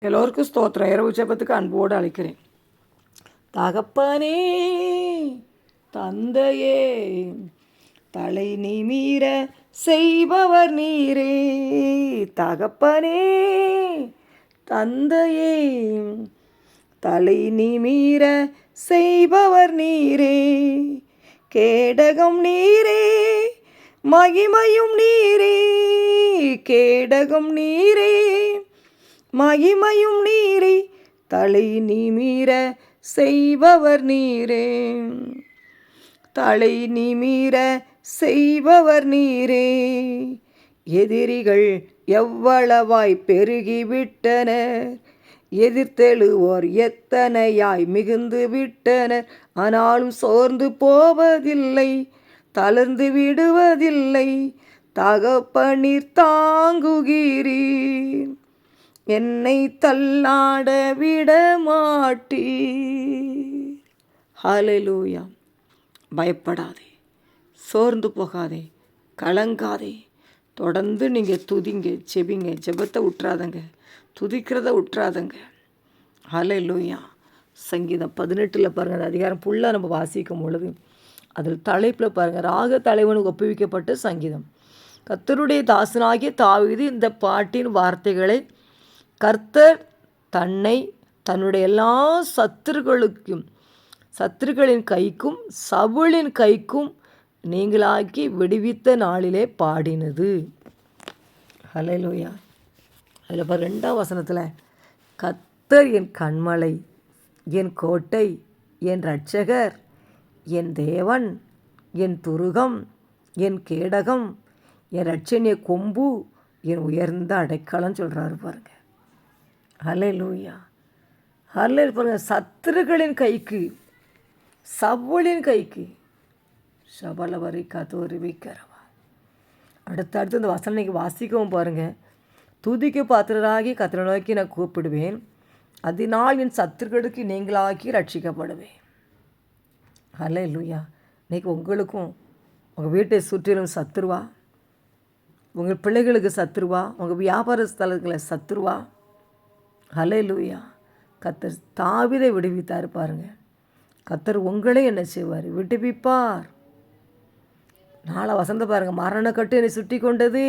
எல்லோருக்கும் ஸ்தோத்திரம். இரவு ஜபத்துக்கு அன்போடு அழைக்கிறேன். தகப்பனே தந்தையே தலை நிமிர செய்பவர் நீரே. தகப்பனே தந்தையே தலை நிமிர செய்பவர் நீரே. கேடகம் நீரே மகிமையும் நீரே. கேடகம் நீரே மகிமையும் நீரே தலை நிமிர செய்பவர் நீரே. தலை நிமிர செய்பவர் நீரே. எதிரிகள் எவ்வளவாய் பெருகிவிட்டனர் எதிர்த்தெழுவோர் எத்தனையாய் மிகுந்து விட்டனர் ஆனாலும் சோர்ந்து போவதில்லை தளர்ந்து விடுவதில்லை தகப்பனீர் தாங்குகிறீர். என்னை தள்ளாட விட மாட்டீர். ஹalleluya பயப்படாதே. சோர்ந்து போகாதே. கலங்காதே. தொடர்ந்து நீங்கள் துதிங்க செபிங்க ஜெபத்தை விட்றாதங்க துதிக்கிறத விட்றாதங்க ஹலலூயா சங்கீதம் பதினெட்டில் பாருங்கள் அந்த அதிகாரம் ஃபுல்லாக நம்ம வாசிக்கும் பொழுது அதில் தலைப்பில் பாருங்கள் ராக தலைவனுக்கு ஒப்புவிக்கப்பட்ட சங்கீதம். கத்தருடைய தாசனாகிய தாவிது இந்த பாட்டின் வார்த்தைகளை கர்த்தர் தன்னை தன்னுடைய எல்லா சத்துருக்களுக்கும் சத்துருக்களின் கைக்கும் சவுளின் கைக்கும் நீங்களாக்கி விடுவித்த நாளிலே பாடினது. ஹalleluya. அதில் இப்போ ரெண்டாம் வசனத்தில் கத்தர் என் கண்மலை என் கோட்டை என் இரட்சகர் என் தேவன் என் துருகம் என் கேடகம் என் ரட்சணிய கொம்பு என் உயர்ந்த அடைக்கலம் சொல்கிறாரு பாருங்கள் ஹலே லூயா ஹலே பாருங்கள் சத்துருக்களின் கைக்கு சவ்வளின் கைக்கு சபலவரை கதோரிவிக்கிறவா அடுத்து அடுத்து இந்த வசனம் நீங்கள் வாசிக்கவும் பாருங்கள் துதிக்கு பாத்திரராகி கத்திர நோக்கி நான் கூப்பிடுவேன். அதனால் என் சத்துருக்களுக்கு நீங்களாக்கி ரட்சிக்கப்படுவேன் ஹலே லூயா இன்னைக்கு உங்களுக்கும் உங்கள் வீட்டை சுற்றிலும் சத்துருவா? உங்கள் பிள்ளைகளுக்கு சத்துருவா? உங்கள் வியாபார ஸ்தலங்களை சத்துருவா? ஹலே லூயா கத்தர் தாவிதை விடுவித்தார் பாருங்க. கத்தர் உங்களே என்ன செய்வார்? விடுவிப்பார். நாளை வசந்த பாருங்க. மரண கட்டு என்னை சுட்டி கொண்டது.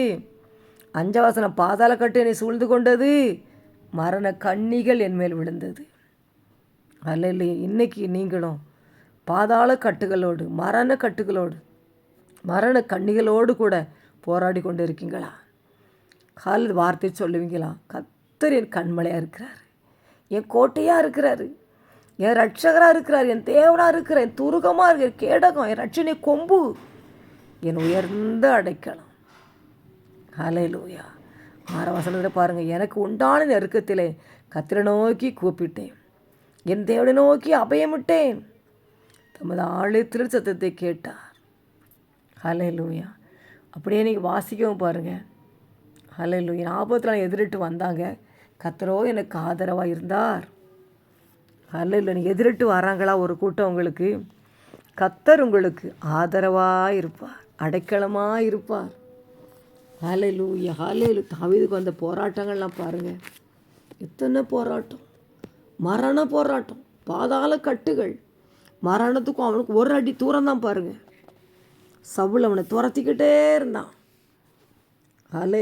அஞ்ச வசனம் பாதாள கட்டு என்னை சூழ்ந்து கொண்டது. மரண கண்ணிகள் என் மேல் விழுந்தது. அல்ல இல்லையே இன்னைக்கு நீங்களும் பாதாள கட்டுகளோடு மரண கட்டுகளோடு மரண கண்ணிகளோடு கூட போராடி கொண்டு இருக்கீங்களா கால் வார்த்தை சொல்லுவீங்களா? கத் கர்த்தர் என் கண்மலையாக இருக்கிறார். என் கோட்டையாக இருக்கிறாரு. என் ரட்சகராக இருக்கிறார். என் தேவனாக இருக்கிற என் துருகமாக இருக்கிற கேடகம் என் ரட்சனை கொம்பு. என் உயர்ந்த அடைக்கலம். ஹalleluya. ஆற வசனத்தில் பாருங்கள் எனக்கு உண்டான நெருக்கத்தில் கத்திர நோக்கி கூப்பிட்டேன். என் தேவனை நோக்கி அபயமிட்டேன். தமது ஆலயத்தில் சத்தத்தை கேட்டார். ஹalleluya. அப்படியே நீங்கள் வாசிக்கவும் பாருங்கள் ஹalleluya. ஆபத்தில் எதிரிட்டு வந்தாங்க. கத்தரோ எனக்கு ஆதரவாக இருந்தார் அல்ல இல்லை எதிரிட்டு வராங்களா ஒரு கூட்டம் உங்களுக்கு? கத்தர் உங்களுக்கு ஆதரவாக இருப்பார் அடைக்கலமாக இருப்பார் ஹalleluya ஹalleluya தாவீதுக்கு வந்த போராட்டங்கள்லாம் பாருங்கள் எத்தனை போராட்டம்? மரண போராட்டம் பாதாள கட்டுகள். மரணத்துக்கும் அவனுக்கு ஒரு அடி தூரம் தான் பாருங்கள் சவுல் அவனை துரத்திக்கிட்டே இருந்தான். ஹலே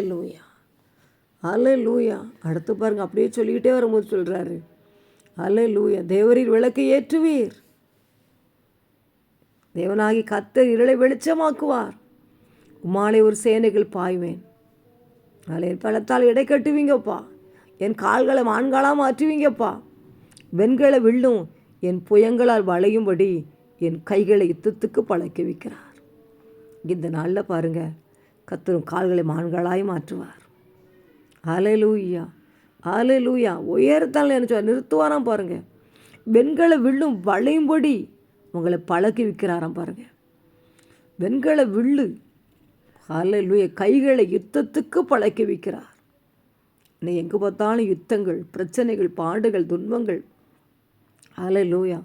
லூயா லூயா அடுத்து பாருங்க அப்படியே சொல்லிக்கிட்டே வரும்போது சொல்கிறாரு ஹலே லூயா தேவரின் விளக்கை ஏற்றுவீர். தேவனாகி கத்தர் இருளை வெளிச்சமாக்குவார். உமாலை ஒரு சேனைகள் பாய்வேன். நாளை பழத்தால் இடை கட்டுவீங்கப்பா. என் கால்களை மான்களாக மாற்றுவீங்கப்பா. வெண்களை வில்லும் என் புயங்களால் வளையும்படி என் கைகளை யுத்தத்துக்கு பழக்க வைக்கிறார். இந்த நாளில் பாருங்கள் கத்தரும் கால்களை மான்களாய் மாற்றுவார். ஆலை லூயா ஆலை லூயா உயரத்தால் என்ன சொல்ல நிறுத்துவாராம் பாருங்கள் வெண்களை வில்லும் வளையும்படி உங்களை பழக்கி விற்கிறாராம் பாருங்கள் வெண்கல வில்லு ஹalleluya கைகளை யுத்தத்துக்கு பழக்கி வைக்கிறார் நீ எங்கே பார்த்தாலும் யுத்தங்கள் பிரச்சனைகள் பாடுகள் துன்பங்கள். ஹalleluya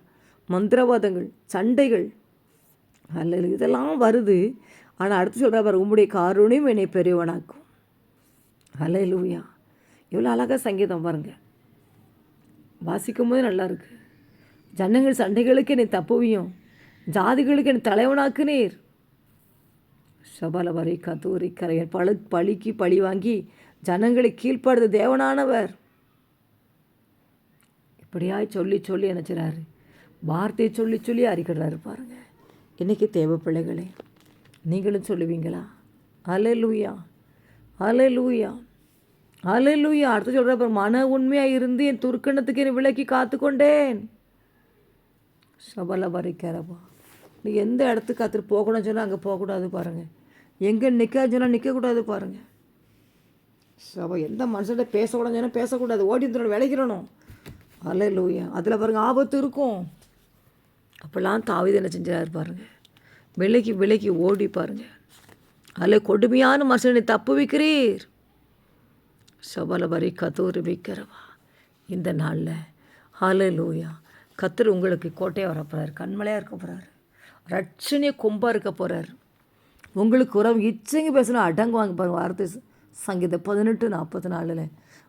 மந்திரவாதங்கள் சண்டைகள். அல்ல இதெல்லாம் வருது. ஆனால் அடுத்து சொல்கிற பாரு உம்முடைய காரூணியும் என்னை பெரியவனாக்கும். ஹalleluya. இவ்வளோ அழகாக சங்கீதம் பாருங்கள் வாசிக்கும் போது நல்லாயிருக்கு ஜனங்கள் சண்டைகளுக்கு என்னை தப்புவியும். ஜாதிகளுக்கு என்னை தலைவனாக்குனீர். சபலவரை கத்தூரி கரையர் பழு பழிக்கு பழி வாங்கி ஜனங்களை கீழ்ப்படுத்த தேவனானவர். இப்படியாய் சொல்லி சொல்லி நினச்சிறாரு வார்த்தையை சொல்லி சொல்லி அறிக்கிறாரு பாருங்க. இன்றைக்கி தேவை பிள்ளைகளே நீங்களும் சொல்லுவீங்களா? அலலுயா அலலூயா அலை லூயா அடுத்து சொல்கிற மன உண்மையாக இருந்து என் துர்க்கணத்துக்கு என்னை விலக்கி காத்து கொண்டேன் சபல வரைக்கிறப்பா நீ எந்த இடத்துக்கு காத்துட்டு போகணும்னு சொன்னால் அங்கே போகக்கூடாது பாருங்கள் எங்கே நிற்க சொன்னால் நிற்கக்கூடாது பாருங்கள் சபை எந்த மனுஷன்ட்ட பேசக்கூடாது சொன்னால் பேசக்கூடாது. ஓடி வந்துடணும் விளைக்கிறணும். அல்ல லூயா அதில் பாருங்கள் ஆபத்து இருக்கும். அப்போல்லாம் தாவித என்ன செஞ்சார் பாருங்கள் விலைக்கு விலைக்கு ஓடி பாருங்கள் அதில் கொடுமையான மனுஷனை தப்பு வைக்கிறீர் சபல கத்தூர் வைக்கிறவா இந்த நாளில் ஹாலே லூயா கத்தர் உங்களுக்கு கோட்டையாக வர போகிறார் கண்மலையாக இருக்க போகிறாரு ரட்சணிய கொம்பாக இருக்க போகிறார் உங்களுக்கு உறவு இச்சைங்க பேசினா அடங்குவாங்க பாருங்க வார்த்தை சங்கீத பதினெட்டு நாற்பத்தி நாலில்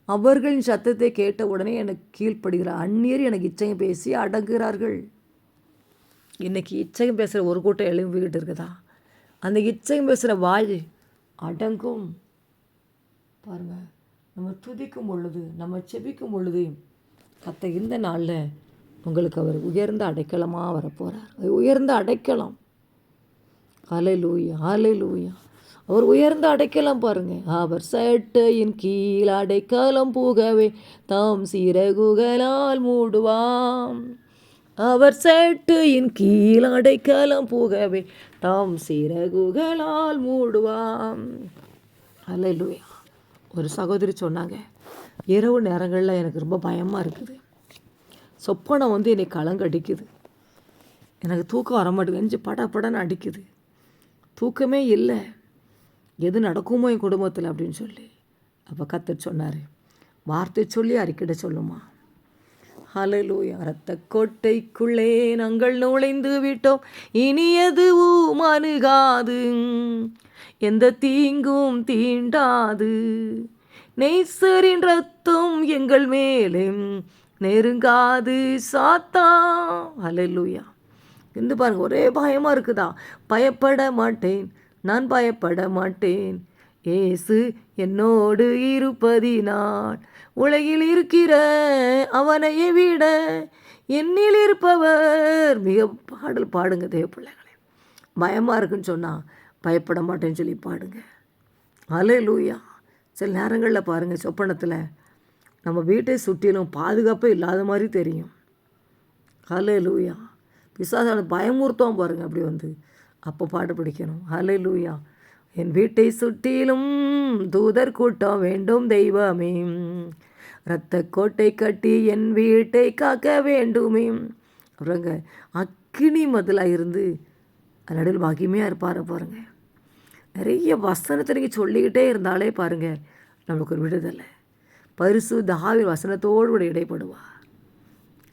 அவர்களின் சத்தத்தை கேட்ட உடனே எனக்கு கீழ்ப்படுகிறார் அந்நியர் எனக்கு இச்சைங்க பேசி அடங்குகிறார்கள். இன்றைக்கி இச்சைங்க பேசுகிற ஒரு கூட்டம் எழும்பிக்கிட்டு இருக்குதா? அந்த இச்சையும் பேசுகிற வாய் அடங்கும். பாருங்கள் நம்ம துதிக்கும் பொழுது நம்ம செபிக்கும் பொழுது கத்த இந்த நாளில் உங்களுக்கு அவர் உயர்ந்த அடைக்கலமாக வரப்போகிறார் உயர்ந்த அடைக்கலம். அலை லூயா அலை லூயா அவர் உயர்ந்த அடைக்கலம் பாருங்க. அவர் சட்டையின் கீழ் அடைக்கலம் புகவே தாம் சிறகுகளால் மூடுவாம் அவர் சட்டையின் கீழ் அடைக்கலம் புகவே தாம் சிறகுகளால் மூடுவாம். அலை லூயா ஒரு சகோதரி சொன்னாங்க இரவு நேரங்களில் எனக்கு ரொம்ப பயமாக இருக்குது. சொப்பனம் வந்து என்னை கலங்கடிக்குது. எனக்கு தூக்கம் வர மாட்டேங்குது பட படன்னு அடிக்குது. தூக்கமே இல்லை. எது நடக்குமோ என் குடும்பத்தில் அப்படின்னு சொல்லி அப்போ கத்துட்டு சொன்னார் வார்த்தை சொல்லி அறிக்கிட சொல்லுமா? ஹலலூயா ரத்த கோட்டைக்குள்ளே நாங்கள் நுழைந்து விட்டோம். இனியதுவும் அணுகாது. எந்த தீங்கும் தீண்டாது. நெய்சரின் ரத்தம் எங்கள் மேலும் நெருங்காது சாத்தா. ஹலலூயா இருந்து பாருங்க ஒரே பயமாக இருக்குதா? பயப்பட மாட்டேன். நான் பயப்பட மாட்டேன். ஏசு என்னோடு இருப்பதினால் உலகில் இருக்கிற அவனையே விட என்னில் இருப்பவர். மிக பாடல் பாடுங்க தேவ பிள்ளைகளே. பயமாக இருக்குன்னு சொன்னால் பயப்பட மாட்டேன்னு சொல்லி பாடுங்க. அலே லூயா சில நேரங்களில் பாருங்கள் சொப்பனத்தில் நம்ம வீட்டை சுற்றிலும் பாதுகாப்பே இல்லாத மாதிரி தெரியும். ஹலே லூயா பிசாசான பயமுறுத்தம் பாருங்கள் அப்படி வந்து. அப்போ பாட்டு பிடிக்கணும். ஹலே லூயா என் வீட்டை சுற்றிலும் தூதர் கூட்டம் வேண்டும் தெய்வமே. இரத்த கோட்டை கட்டி என் வீட்டை காக்க வேண்டுமே. அப்புறங்க அக்கினி மதிலாக இருந்து நடுவில் மகிமையாக இருப்பார் பாருங்க. நிறைய வசனத்தை நீங்கள் சொல்லிக்கிட்டே இருந்தாலே பாருங்கள் நம்மளுக்கு ஒரு விடுதலை. பரிசு தாவி வசனத்தோடு கூட இடைப்படுவார்.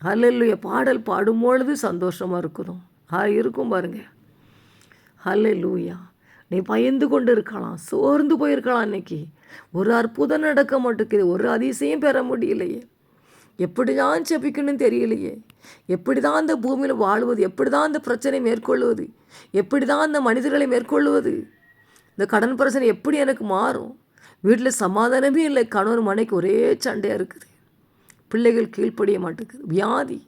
ஹல்லல்லுய பாடல் பாடும்பொழுது சந்தோஷமாக இருக்கணும். ஆ இருக்கும் பாருங்கள் ஹல்லூயா நீ பயந்து கொண்டு இருக்கலாம் சோர்ந்து போயிருக்கலாம் இன்னைக்கு. ஒரு அற்புதம் நடக்க மாட்டேங்குது ஒரு அதிசயம் பெற முடியலையே. எப்படி தான் செபிக்கணும்னு தெரியலையே. எப்படி தான் அந்த பூமியில் வாழ்வது எப்படி தான் அந்த பிரச்சனை மேற்கொள்வது எப்படி தான் அந்த மனிதர்களை மேற்கொள்வது? இந்த கடன் பிரச்சனை எப்படி எனக்கு மாறும்? வீட்டில் சமாதானமே இல்லை கணவன் மனைக்கு ஒரே சண்டையாக இருக்குது. பிள்ளைகள் கீழ்ப்படிய மாட்டேங்குது வியாதி.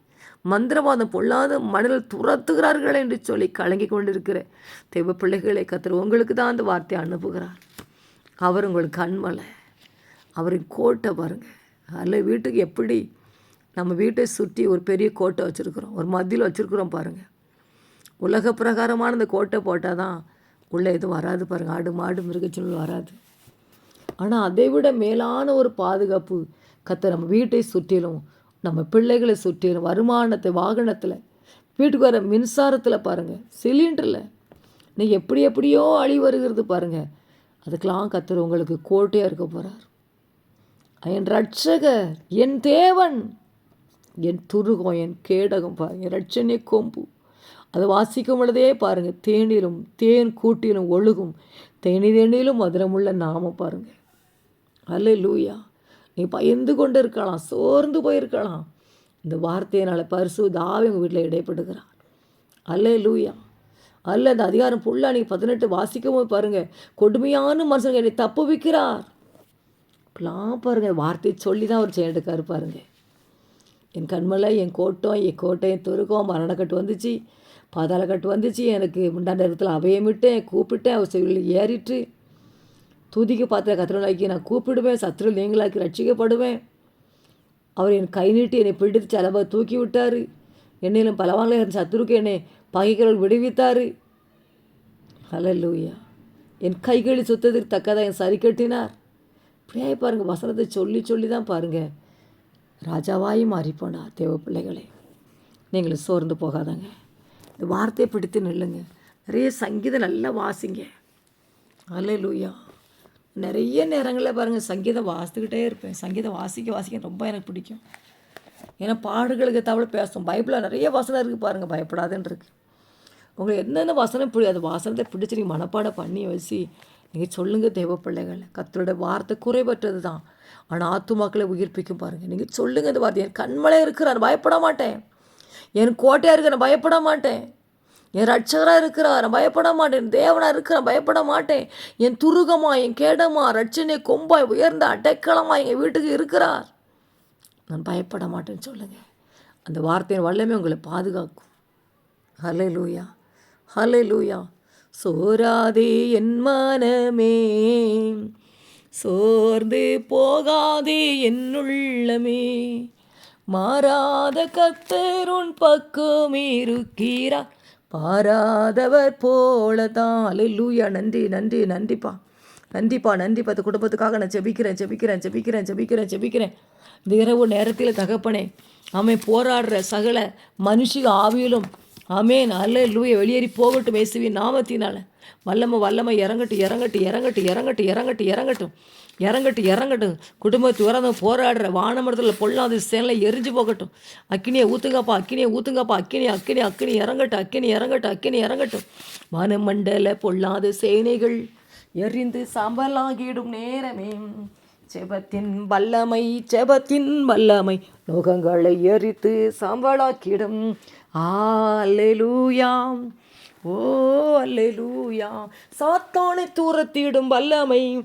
மந்திரவாதம் பொல்லாத மனதில் துரத்துகிறார்கள் என்று சொல்லி கலங்கி கொண்டிருக்கிற தெய்வ பிள்ளைகளை கத்துற உங்களுக்கு தான் அந்த வார்த்தையை அனுப்புகிறார். அவர் உங்களுக்கு கண்மலை. அவரின் கோட்டை பாருங்கள் அதில் வீட்டுக்கு எப்படி நம்ம வீட்டை சுற்றி ஒரு பெரிய கோட்டை வச்சுருக்குறோம். ஒரு மத்தியில் வச்சுருக்குறோம் பாருங்கள் உலக பிரகாரமான அந்த கோட்டை போட்டால் தான் உள்ளே எதுவும் வராது பாருங்கள் ஆடு மாடு மிருகச்சூழல் வராது. ஆனால் அதை விட மேலான ஒரு பாதுகாப்பு கத்த நம்ம வீட்டை சுற்றிலும் நம்ம பிள்ளைகளை சுற்றிலும் வருமானத்தை வாகனத்தில் வீட்டுக்கு வர மின்சாரத்தில் பாருங்கள் சிலிண்டரில். நீ எப்படி எப்படியோ அழி வருகிறது பாருங்கள் அதுக்கெலாம் கத்துற உங்களுக்கு கோட்டையாக இருக்க போகிறார் என் ரட்சகர் என் தேவன் என் துருகம் என் கேடகம் பாருங்கள் என் கொம்பு. அதை வாசிக்கும் பொழுதே பாருங்கள் தேனிலும் தேன் கூட்டிலும் ஒழுகும். தேனி தேனிலும் மதுரமுள்ள நாம பாருங்கள் அல்ல லூயா நீ பயந்து கொண்டு இருக்கலாம் சோர்ந்து போயிருக்கலாம். இந்த வார்த்தையினால் பரிசு தாவி உங்கள் வீட்டில் இடைப்படுகிறார். அல்ல லூயா அல்ல அந்த அதிகாரம் ஃபுல்லாக நீங்கள் பதினெட்டு வாசிக்கவும் பாருங்கள் கொடுமையான மனுஷங்க என்னை தப்பு வைக்கிறார் இப்பெல்லாம் பாருங்கள் வார்த்தையை சொல்லி தான் அவர் செயல் எடுக்காரு பாருங்க. என் கண்மலை என் கோட்டம் என் கோட்டை என் துருக்கம் மரணக்கட்டு வந்துச்சு. பாதாளக்கட்டு வந்துச்சு. எனக்கு முண்டாண்ட இடத்துல அவையமிட்டேன் கூப்பிட்டேன் அவர் செவிலில் ஏறிட்டு தூதிக்கு பார்த்த கத்திரனாக்கி நான் கூப்பிடுவேன் சத்துரு நீங்களாக்கி ரட்சிக்கப்படுவேன் அவர் என் கை நீட்டி என்னை பிடித்து செலவை தூக்கி விட்டார் என்னையிலும் பலவாங்களே இருந்த சத்துருக்கு என்னை பகைக்கிறவர்கள் விடுவித்தார். ஹலல்லூயா என் கைகளில் சுத்தத்திற்கு தக்கதாக என் சரி கட்டினார். இப்படியே பாருங்கள் வசனத்தை சொல்லி சொல்லி தான் பாருங்கள் ராஜாவாயும் மாறிப்போனா தேவ பிள்ளைகளே. நீங்களும் சோர்ந்து போகாதாங்க. இந்த வார்த்தையை பிடித்து நில்லுங்க. நிறைய சங்கீதம் நல்லா வாசிங்க. ஹalleluya. நிறைய நேரங்களில் பாருங்கள் சங்கீதம் வாசித்துக்கிட்டே இருப்பேன். சங்கீதம் வாசிக்க வாசிக்க ரொம்ப எனக்கு பிடிக்கும். ஏன்னா பாடுகளுக்கு தவிர பேசும். பைபிளில் நிறைய வசனம் இருக்குது பாருங்கள் பயப்படாதுன்ருக்கு. உங்களுக்கு என்னென்ன வசனம் பிடி அது வாசனத்தை பிடிச்சி நீங்கள் மனப்பாடம் பண்ணி வச்சு நீங்கள் சொல்லுங்கள் தெய்வ பிள்ளைகள். கத்தரோட வார்த்தை குறைபற்றது தான் ஆனால் ஆத்துமாக்களை உயிர்ப்பிக்கும் பாருங்கள் நீங்கள் சொல்லுங்கள் இந்த வார்த்தை. என் கண்மலை இருக்கிறார் பயப்பட மாட்டேன். என் கோட்டையாக இருக்க நான் பயப்பட மாட்டேன். என் ரட்சகராக இருக்கிறார் நான் பயப்பட மாட்டேன். தேவனாக இருக்கிறான் பயப்பட மாட்டேன். என் துருகமா என் கேடமா ரட்சனை கொம்பாய் உயர்ந்த அடைக்கலமா எங்கள் வீட்டுக்கு இருக்கிறார். நான் பயப்பட மாட்டேன்னு சொல்லுங்கள் அந்த வார்த்தையின் வல்லமே உங்களை பாதுகாக்கும். ஹலே லூயா ஹலே லூயா சோராதே என் மனமே சோர்ந்து போகாதே என்னுள்ளமே மாறாத கத்தருன் பக்கம் இருக்கிறார் பாராதவர் போல தான். லூயா நன்றி நன்றி நன்றிப்பா. நன்றிப்பா நன்றிப்பா. பத்து குடும்பத்துக்காக நான் ஜெபிக்கிறேன் ஜெபிக்கிறேன் ஜெபிக்கிறேன் ஜெபிக்கிறேன் ஜெபிக்கிறேன். இந்த இரவு நேரத்தில் தகப்பனே அமை போராடுற சகல மனுஷிக ஆவியிலும் அமே அல்ல லூய வெளியேறி போகட்டும் இயேசுவின் நாமத்தினால. வல்லம வல்லம இறங்கட்டும் இறங்கட்டும் இறங்கட்டும் இறங்கட்டும் இறங்கட்டும் இறங்கட்டும். இறங்கட்டும் இறங்கட்டும். குடும்பத்து உறந்த போராடுற வானமரத்தில் பொல்லாத சேலை எரிஞ்சு போகட்டும். அக்கினியை ஊத்துங்கப்பா அக்கினியை ஊத்துங்கப்பா அக்கினி அக்கினி அக்கினி இறங்கட்டும் அக்கினி இறங்கட்டும் அக்கினி இறங்கட்டும். வானமண்டல பொல்லாத சேனைகள் எரிந்து சாம்பலாகிடும் நேரமே. செபத்தின் வல்லமை செபத்தின் வல்லமை நோகங்களை எரித்து சாம்பலாக்கிடும். அல்லேலூயாம் ஓ அல்லேலூயா சாத்தானை தூரத்திடும் வல்லமை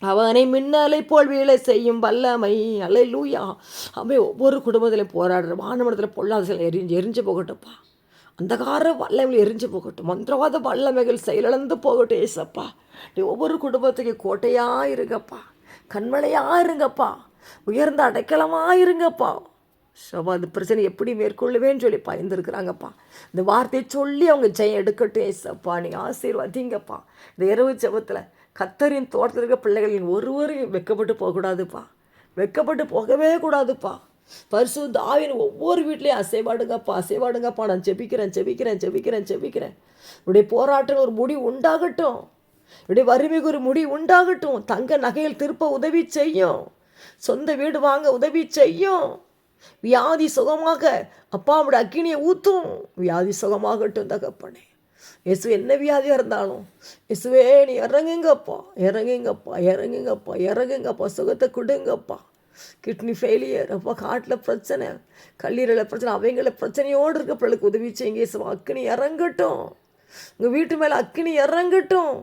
அவனை மின்னலை போல் வேலை செய்யும் வல்லமை. அலை லூயா அவன் ஒவ்வொரு குடும்பத்திலையும் போராடுற வானமரத்தில் பொல்லாத சில எரிஞ்சு எரிஞ்சு போகட்டும்ப்பா. அந்தகார வல்லமைகள் எரிஞ்சு போகட்டும். மந்திரவாத வல்லமைகள் செயலிழந்து போகட்டும் ஏசப்பா. நீ ஒவ்வொரு குடும்பத்துக்கு கோட்டையாக இருங்கப்பா. கண்மலையாக இருங்கப்பா. உயர்ந்த அடைக்கலமாக இருங்கப்பா. ஷபா அந்த பிரச்சனை எப்படி மேற்கொள்ளுவேன்னு சொல்லி பயந்துருக்குறாங்கப்பா. இந்த வார்த்தையை சொல்லி அவங்க ஜெயம் எடுக்கட்டும் ஏசப்பா. நீங்கள் ஆசீர்வாதிங்கப்பா. இந்த இரவு ஜபத்தில் கத்தரின் தோட்டத்தில் இருக்க பிள்ளைகளின் ஒருவரையும் வெக்கப்பட்டு போகக்கூடாதுப்பா. வெக்கப்பட்டு போகவே கூடாதுப்பா. பரிசு தாவின் ஒவ்வொரு வீட்லேயும் அசைவாடுங்கப்பா அசைவாடுங்கப்பா. நான் செபிக்கிறேன் செபிக்கிறேன் செபிக்கிறேன் செபிக்கிறேன் இப்படி போராட்டம் ஒரு முடி உண்டாகட்டும். இப்படி வறுமைக்கு ஒரு முடி உண்டாகட்டும். தங்க நகையில் திருப்ப உதவி செய்யும். சொந்த வீடு வாங்க உதவி செய்யும். வியாதி சுகமாக அப்பாவோட அக்கினியை ஊற்றும் வியாதி சுகமாகட்டும் தகப்பனே. இயேசு என்ன வியாதியாக இருந்தாலும் இயேசுவே நீ இறங்குங்கப்பா இறங்குங்கப்பா இறங்குங்கப்பா இறங்குங்கப்பா சுகத்தை கொடுங்கப்பா கிட்னி ஃபெயிலியர் அப்பா காட்டில் பிரச்சனை கல்லீரலில் பிரச்சனை அவங்கள பிரச்சனையோடு இருக்க பிள்ளைக்கு உதவி செய்யுங்க இயேசு அக்கினி இறங்கட்டும் உங்கள் வீட்டு மேலே அக்கினி இறங்கட்டும்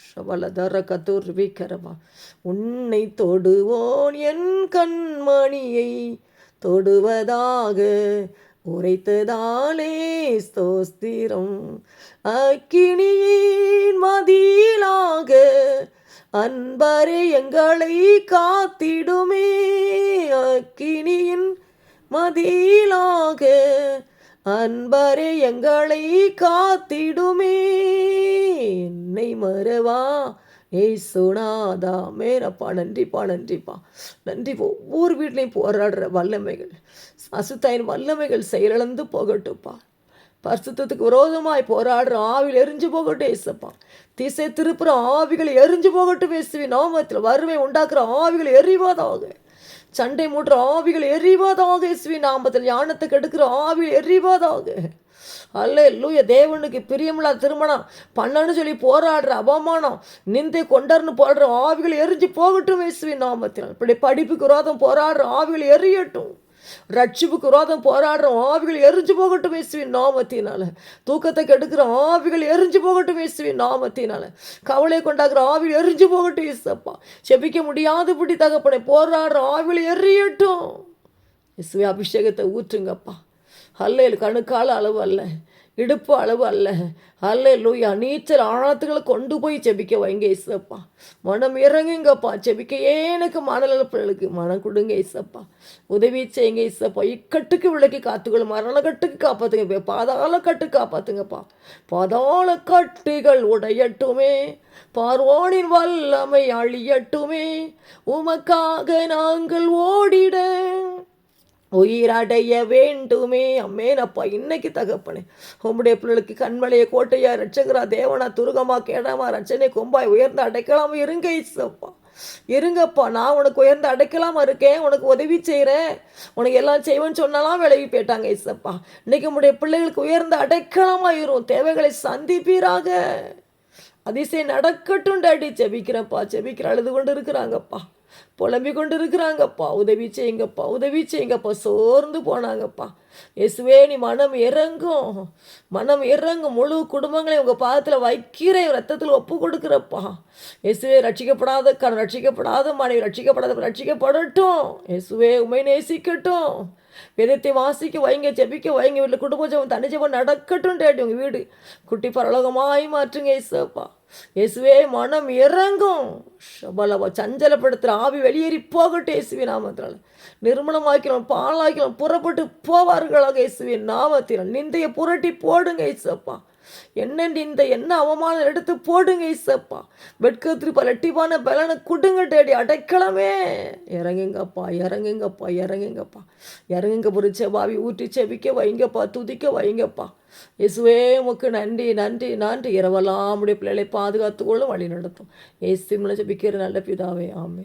சவலதர கத்தூர் விக்கரமா உன்னை தொடுவோன் என் கண்மணியை தொடுவதாக உரைத்ததாலே ஸ்தோஸ்திரம். அக்கினியின் மதியிலாக அன்பரே எங்களை காத்திடுமே. அக்கினியின் மதியிலாக அன்பரே எங்களை காத்திடுமே. என்னை மறவா ஏய் சுனாதா மேரப்பா நன்றிப்பா நன்றிப்பா. நன்றி ஒவ்வொரு வீட்லேயும் போராடுற வல்லமைகள். அசுத்தாயின் வல்லமைகள் செயலிழந்து போகட்டும்ப்பா. பரிசுத்தத்துக்கு விரோதமாய் போராடுற ஆவிகள் எரிஞ்சு போகட்டும் ஏசப்பா. திசை திருப்புற ஆவிகள் எரிஞ்சு போகட்டும் ஏசுவி நாமத்தில் வறுமை உண்டாக்குற ஆவிகள் எரிவாதாக. சண்டை மூட்டுற ஆவிகள் எரிவாதாக இயேசுவி நாமத்தில் ஞானத்துக்கு எடுக்கிற ஆவிகள் எரிவாதாக. அல்ல லூய தேவனுக்கு பிரியமில்லா திருமணம். பண்ணன்னு சொல்லி போராடுற அவமானம் நிந்தை கொண்டர்னு போடுற ஆவிகள் எரிஞ்சு போகட்டும் இயேசுவி நாமத்தில். இப்படி படிப்புக்கு விரோதம் போராடுற ஆவிகள் எரியட்டும். ரட்சிப்புக்கு விரோதம் போராடுற ஆவிகள் எரிஞ்சு போகட்டும் இயேசுவின் நாமத்தினால. தூக்கத்தை கெடுக்கிற ஆவிகள் எரிஞ்சு போகட்டும் இயேசுவின் நாமத்தினால. கவலை கொண்டாக்குற ஆவிகள் எரிஞ்சு போகட்டும் இயேசப்பா செபிக்க முடியாதபடி தகப்பனை போராடுற ஆவிகள் எரியட்டும். இயேசுவை அபிஷேகத்தை ஊற்றுங்கப்பா. அல்ல கணுக்கால அளவு அல்ல இடுப்பு அளவு அல்ல. அல்ல லூயா நீச்சல் ஆழத்துக்களை கொண்டு போய் செபிக்க வைங்க இசப்பா மனம் இறங்குங்கப்பா செபிக்க ஏனுக்கு மனநல பிள்ளைகளுக்கு மனம் கொடுங்க இசப்பா உதவி செய்யுங்க இசப்பா இக்கட்டுக்கு விளக்கி காத்துக்கொள்ளும் மரண கட்டுக்கு காப்பாற்றுங்க பாதாள கட்டு காப்பாத்துங்கப்பா. பாதாள கட்டுகள் உடையட்டுமே. பார்வோனின் வல்லமை அழியட்டுமே. உமக்காக நாங்கள் ஓடிட. உயிரடைய வேண்டுமே. அம்மேனப்பா இன்னைக்கு தகப்பனே. உம்முடைய பிள்ளைகளுக்கு கண்மலையை கோட்டையா ரட்சகரா தேவனா துருகமா கேடாமா ரச்சனை கொம்பாய் உயர்ந்து அடைக்கலாமா? இருங்க இசப்பா இருங்கப்பா நான் உனக்கு உயர்ந்து அடைக்கலாமா இருக்கேன்? உனக்கு உதவி செய்கிறேன் உனக்கு எல்லாம் செய்வேன்னு சொன்னாலாம் விலகி போயிட்டாங்க இசப்பா இன்னைக்கு உம்முடைய பிள்ளைகளுக்கு உயர்ந்து அடைக்கலாமா இரும் தேவைகளை சந்திப்பீராக. அதிசயம் நடக்கட்டும் டாடி செபிக்கிறப்பா செபிக்கிற அழுது கொண்டு இருக்கிறாங்கப்பா. புலம்பிக் கொண்டு இருக்கிறாங்கப்பா உதவி செய்யுங்கப்பா உதவி செய்யுங்கப்பா. சோர்ந்து போனாங்கப்பா. இயேசுவே நீ மனம் இறங்கும். மனம் இறங்கும். முழு குடும்பங்களை உங்கள் பாதத்தில் வைக்கிறேன் ரத்தத்தில் ஒப்பு கொடுக்குறப்பா. இயேசுவே ரட்சிக்கப்படாத கண் ரட்சிக்கப்படாத மனைவி ரட்சிக்கப்படாத ரட்சிக்கப்படட்டும். இயேசுவே உமை நேசிக்கட்டும். விதத்தை வாசிக்க வைங்க ஜெபிக்க வைங்க. வீட்டில் குடும்ப ஜபம் தனி ஜபம் நடக்கட்டும் டேடி உங்கள் வீடு. குட்டி பரலோகமாய் மாற்றுங்க இயேசுப்பா இயேசுவே மனம் இறங்கும். ஷபலவா சஞ்சலப்படுத்துகிற ஆவி வெளியேறி போகட்டும் இயேசுவி நாமத்தினால். நிர்மலமாக்கிறோம் பாலாக்கிறோம் புறப்பட்டு போவார்களாக இயேசுவின் நாமத்தினால். நிந்தைய புரட்டி போடுங்க இயேசுப்பா. என்னென்று இந்த என்ன அவமானம் எடுத்து போடுங்க இசப்பா வெட்கத்திற்கு பலட்டிப்பான பலனை கொடுங்க டேடி அடைக்கலமே. இறங்குங்கப்பா இறங்குங்கப்பா இறங்குங்கப்பா. இறங்குங்க புரிச்ச பாவி ஊற்றி செபிக்க வைங்கப்பா துதிக்க வைங்கப்பா. இயேசுவே உமக்கு நன்றி நன்றி நன்றி. இரவெல்லாம் உடைய பிள்ளைகளை பாதுகாத்துக்கொள்ள வழி நடத்தும் இயேசு ஜெபிக்கிற நல்ல பிதாவே ஆமே